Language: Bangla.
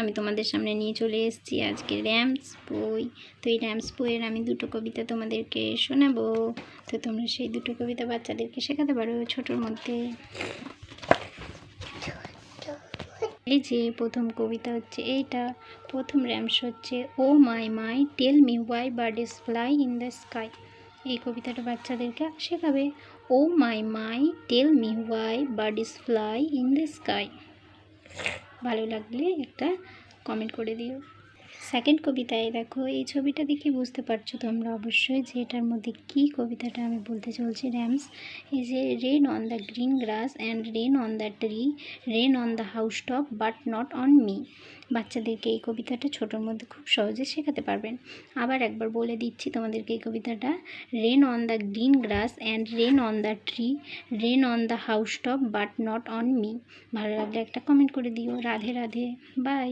আমি তোমাদের সামনে নিয়ে চলে এসেছি আজকে র্যামস বই। তো এই র্যামস বইয়ের আমি দুটো কবিতা তোমাদেরকে শোনাবো। তো তোমরা সেই দুটো কবিতা বাচ্চাদেরকে শেখাতে পারো ছোটোর মধ্যে। এই যে প্রথম কবিতা হচ্ছে এইটা। প্রথম র্যামস হচ্ছে ও my my tell me why bird is fly in the sky এই কবিতাটা বাচ্চাদেরকে শেখাবে ও my my tell me why bird is fly in the sky ভালো লাগলে একটা কমেন্ট করে দিও। সেকেন্ড কবিতায় দেখো, এই ছবিটা দেখে বুঝতে পারছ তোমরা অবশ্যই যে এটার মধ্যে কী কবিতাটা আমি বলতে চলছি। র্যামস এই যে rain on the green grass and rain on the tree rain on the house top but not on me বাচ্চাদেরকে এই কবিতাটা ছোটোর মধ্যে খুব সহজে শেখাতে পারবেন। আবার একবার বলে দিচ্ছি তোমাদেরকে এই কবিতাটা। Rain on the green grass and rain on the tree rain on the house top but not on me ভালো লাগলে একটা কমেন্ট করে দিও। রাধে রাধে। বাই